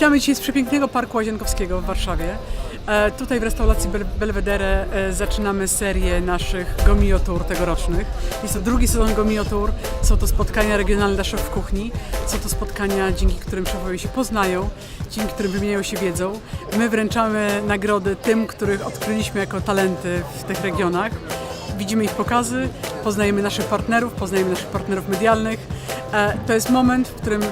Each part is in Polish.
Witamy dzisiaj z przepięknego Parku Łazienkowskiego w Warszawie. E, tutaj w restauracji Bel- Belvedere e, zaczynamy serię naszych Gomio Tour tegorocznych. Jest to drugi sezon Gomio Tour. Są to spotkania regionalne dla szefów kuchni. Są to spotkania, dzięki którym szefowie się poznają, dzięki którym wymieniają się wiedzą. My wręczamy nagrody tym, których odkryliśmy jako talenty w tych regionach. Widzimy ich pokazy, poznajemy naszych partnerów, poznajemy naszych partnerów medialnych. E, To jest moment, w którym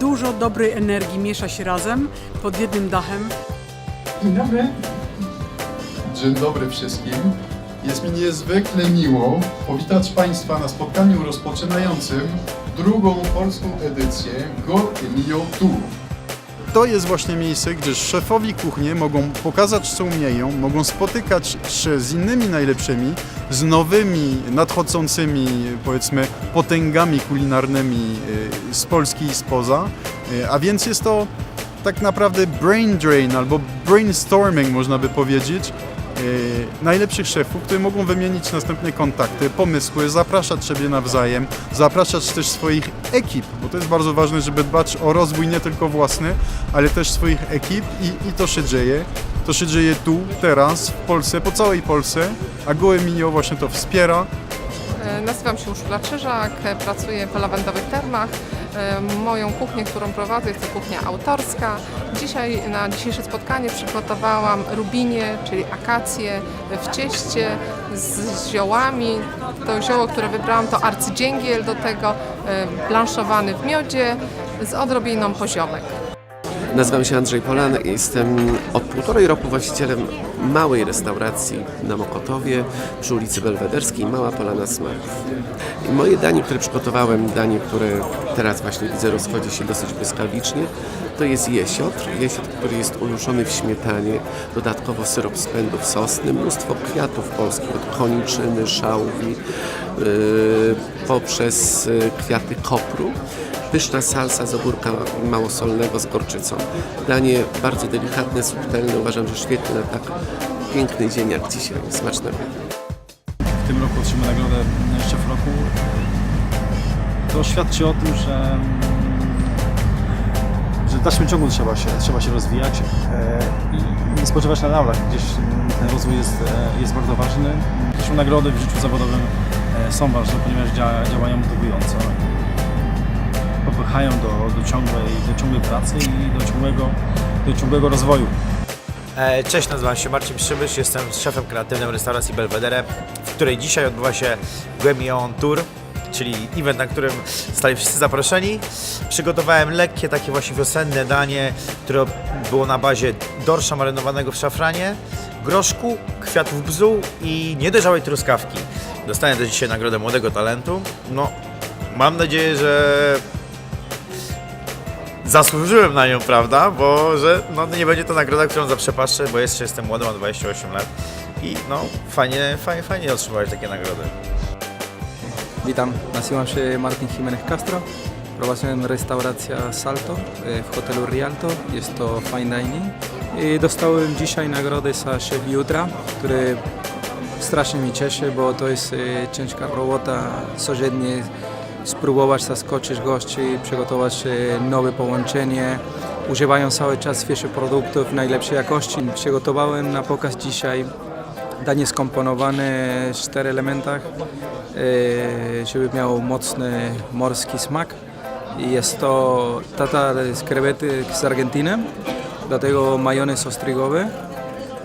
dużo dobrej energii miesza się razem pod jednym dachem. Dzień dobry. Dzień dobry wszystkim. Jest mi niezwykle miło powitać Państwa na spotkaniu rozpoczynającym drugą polską edycję Go Emilio Tour. To jest właśnie miejsce, gdzie szefowi kuchni mogą pokazać, co umieją, mogą spotykać się z innymi najlepszymi, z nowymi, nadchodzącymi, powiedzmy, potęgami kulinarnymi y, z Polski i spoza. Y, A więc jest to tak naprawdę brain drain albo brainstorming, można by powiedzieć, najlepszych szefów, które mogą wymienić następne kontakty, pomysły, zapraszać siebie nawzajem, zapraszać też swoich ekip, bo to jest bardzo ważne, żeby dbać o rozwój nie tylko własny, ale też swoich ekip i, i to się dzieje. To się dzieje tu, teraz, w Polsce, po całej Polsce, a Goemio właśnie to wspiera. Nazywam się Urszula Czyżak, pracuję w lawendowych termach. E, Moją kuchnię, którą prowadzę, jest to kuchnia autorska. Dzisiaj na dzisiejsze spotkanie przygotowałam rubinie, czyli akacje w cieście z ziołami. To zioło, które wybrałam to arcydzięgiel, do tego e, blanszowany w miodzie z odrobiną poziomek. Nazywam się Andrzej Polan i jestem od półtorej roku właścicielem małej restauracji na Mokotowie przy ulicy Belwederskiej, Mała Polana Smaków. I moje danie, które przygotowałem, danie, które teraz właśnie widzę rozchodzi się dosyć błyskawicznie, to jest jesiotr. Jesiotr, który jest unoszony w śmietanie, dodatkowo syrop z pędów sosny, mnóstwo kwiatów polskich, od koniczyny, szałwi, yy, poprzez yy, kwiaty kopru. Pyszna salsa z ogórka małosolnego z gorczycą. Danie bardzo delikatne, subtelne. Uważam, że świetne na tak piękny dzień jak dzisiaj. Smacznego. w tym roku otrzymał nagrodę Szef Roku. To świadczy o tym, że, że w dalszym ciągu trzeba się, trzeba się rozwijać e, i nie spoczywać na laurach. Gdzieś ten rozwój jest, e, jest bardzo ważny. Zresztą nagrody w życiu zawodowym e, są ważne, ponieważ dzia, działają motywująco. Popychają do, do, ciągłej, do ciągłej pracy i do ciągłego, do ciągłego rozwoju. E, Cześć, nazywam się Marcin Przybysz, jestem szefem kreatywnym restauracji Belvedere, w której dzisiaj odbywa się Guemion Tour, czyli event, na którym zostali wszyscy zaproszeni. Przygotowałem lekkie, takie właśnie wiosenne danie, które było na bazie dorsza marynowanego w szafranie, groszku, kwiatów bzu i niedojrzałej truskawki. Dostałem też dzisiaj nagrodę Młodego Talentu. No, mam nadzieję, że zasłużyłem na nią, prawda? Bo że no, nie będzie to nagroda, którą zaprzepaszczę, bo jeszcze jestem młody, mam 28 lat i no fajnie, fajnie, fajnie otrzymywać takie nagrody. Witam, nazywam się Martin Jimenez Castro. Prowadzę restaurację Salto e, w hotelu Rialto. Jest to fine dining. I dostałem dzisiaj nagrodę za szef jutra, który strasznie mi cieszy, bo to jest e, ciężka robota. Codziennie spróbować zaskoczyć gości, przygotować e, nowe połączenie. Używają cały czas świeżych produktów najlepszej jakości. Przygotowałem na pokaz dzisiaj danie skomponowane w czterech elementach, e, żeby miał mocny morski smak. Jest to tatar z krewetek z Argentyny, do tego majonez ostrygowy,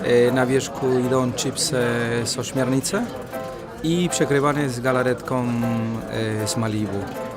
e, na wierzchu idą chipsy z ośmiornicy i przekrywane z galaretką e, z Malibu.